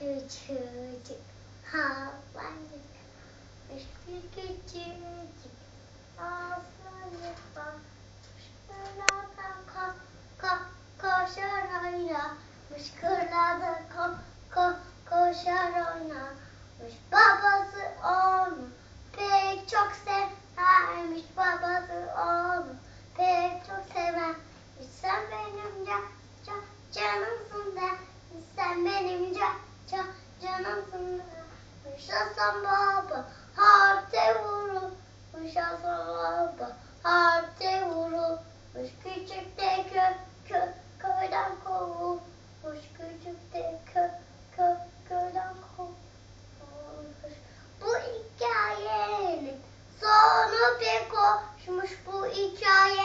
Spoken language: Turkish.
küçücük bir küçücük aslanlık varmış kırlarda ko ko koşar oynarmış kırlarda ko ko koşar oynarmış babası onu pek çok severmiş babası onu pek çok severmiş sen benim can canımsın de sen benim can can canımsın de Yaşasın baba harpte vurur Yaşasın baba harpte vurulmuş Küçük de kö kö köyden kovulmuş Küçük de kö kö köyden kovulmuş Bu hikayenin sonu pek hoşmuş Bu hikayenin